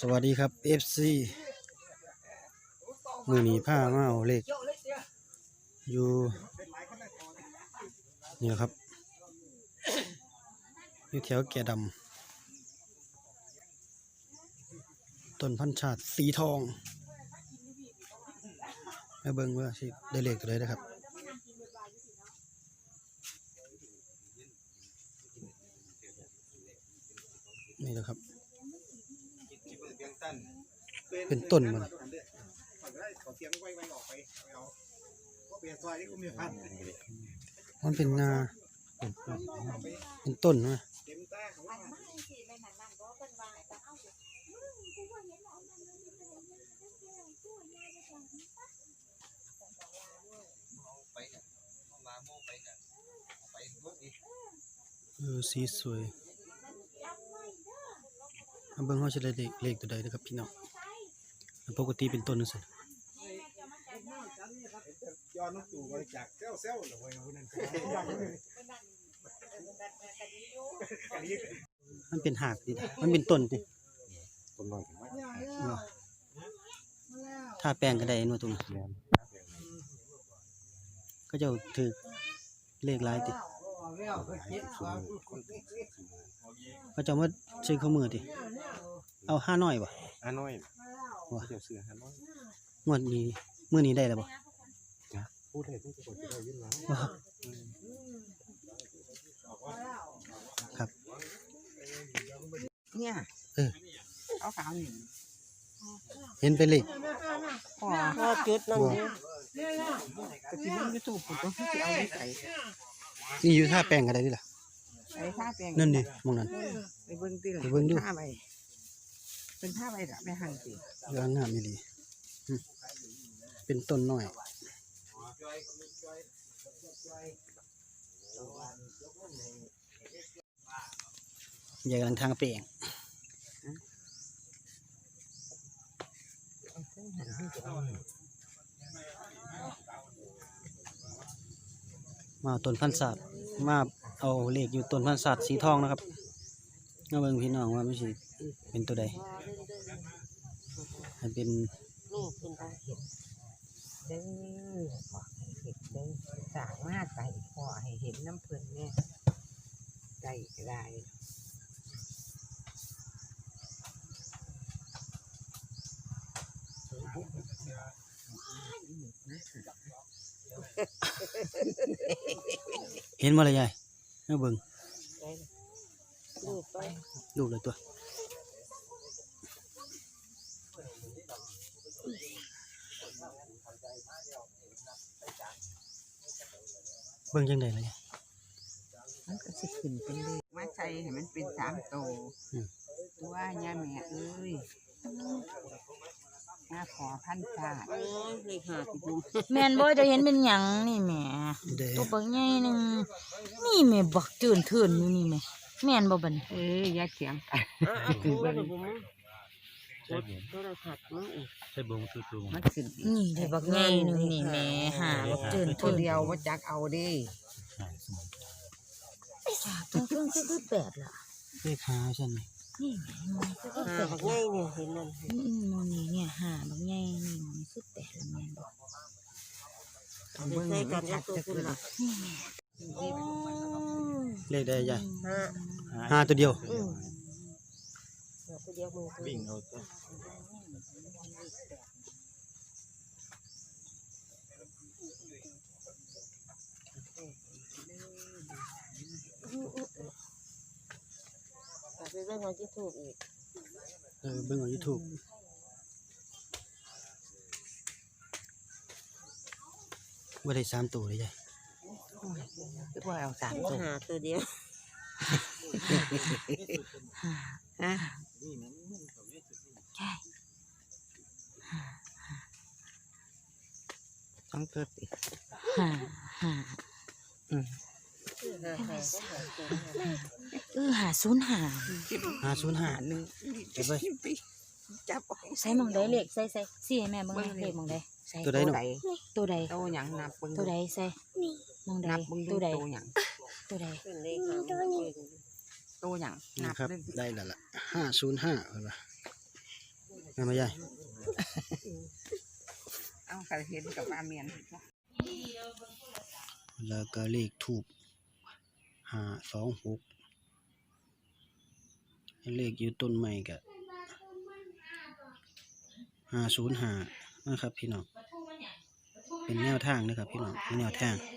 สวัสดีครับ FC มือนี้ผ้ามาเอาเลขอยู่นี่ครับอยู่แถวแก่ดำต้นพันชาติสีทองมาเบิ่งว่าสิได้เลขตัวใดนะครับนี่แหละครับ เป็นต้นมันมันเป็นงาเป็นต้นนะเออสีสวยเอาเบิ่งเขาจะได้เลขเลขตัวใดนะครับพี่น้อง ปกติเป็นต้นนั่นสิย้อนน้องตู่บริจาคเซลเซลหรือว่าอย่างนั้นก็กันนี้มันเป็นหากดิมันเป็นต้นดิต้นน้อยถึงว่าถ้าแป้งก็ได้เนวตรงนั้นก็จะถือเลขหลายติก็จะมาซื้อข้าวมือติเอาห้าน้อยบ่ฮานอย ว่ะเดี๋ยวซื้อฮานอยงวดนี้มื้อนี้ได้แล้วบ่พูดให้ทุกคนจะได้ยินแล้วว้าวครับ เนี่ยเออ เอาขาวหนึ่งเห็นเป็นเลขพอพอจุดนั่นบ่นี่กะทิมันยูทูบผมก็ที่เอาไปใส่นี่อยู่ท่าแป้งก็ได้ดิล่ะใส่ผ้าแปลงนั่นดิมองนั้นไปเบิ้งตีละไปเบิ่งดูผ้าใบ เป็นผ้าใบแบบไม่หั่นสิอยู่ข้างห้ามีหลีเป็นต้นหน้อยใหญ่กำลังทางแป้งมาต้นพันศาสตร์มาเอาเหลขอยู่ต้นพันศาสตร์สีทองนะครับมาเบิ่งพี่น้องว่าไมันสิ เป็นตัวใดให้เป็นนี่เป็นตาเห็ดเด้อขอให้เห็นเด้อสามารถไปขอให้เห็นน้ำเพลินเนี่ยใจก็ได้เห็นบ่ละยายมาเบิ่งลูกไปลูกเลยตัว บิ่งจังไดล่ะยายมันก็สิขึ้นเป็นเลขมาใส่ให้มันเป็นสามโตวอืมตัวย่าแม่เอ้ยย่าขอพันศาสตร์โอ้ยเลขหาติดมุมแม่นบ่จะเห็นเป็นหยังนี่แหม่เด้ตัวบักใหญ่หนึงนี่แหม่บักจืนเถื่อนอยู่นี่แหม่แม่นบ่บัดนี้ เอ้ยอย่าเถียงกันอะอะคือว่าเดี๋ยวผม กดโทรศัพท์มั้งอีกใช่บ่คือตัวมันขึ้นอีกนี่ได้บักใหญ่หนึงนี่แหม่หาบักจืนตัเถื่วอนเดียวว่าจักเอาดิตัวเพิ่งคือคือแปดล่ะเลขหาซั่นนี่นี่แหม่มันคือคือหาแปดบักง่ายเนี่ยเห็นนั่นอืมๆมันนี่เนี่ยหาบักใหญ่นี่มันคือแปดแล้วแม่นบ่เอาเบิ่งให้มันชัดจะขึ้นละโอ้เลขได้ยายห้าหาตัวเดียวอืม เดี๋ยวไปเดียวมือวิ่งเอาตัวแต่ไปเรื่องของที่ถูกอีกเออเบิ่งเอา YouTube บ่ได้สามตัวเลยยายคือว่าเอาสามก็ตัว หาตัวเดียว ฮะต้องเกิดอีกหาหาอืมหาหาก็หาตัวหาเออหาศูนย์หาหาศูนย์หาหนึ่งเก็บไว้จับใส่มองใดเลขใส่ใส่สิให้แม่เบิ่งเลขหมองใดใส่ตัวใดเนาะใดตัวใดตหยังนับตัวใดใส่มองใดนับเบิ่งตัวใดโตหยัง ตัวใดเป็นเลขหาตัวนี้โตหยังนันี่บครับเบิ่งได้แล้วล่ะห้าศูนย์ห้าเห็นปะแม่นบ่ยายเอาใครเห็นกับอาเมียนจ้ะแล้วก็เลขทูบห้าสองหกเลขอยู่ต้นไม้ก็ห้าศูนย์ห้านะครับพี่น้องเป็นแนวทางนะครับพี่น้องเป็นแนวทางเ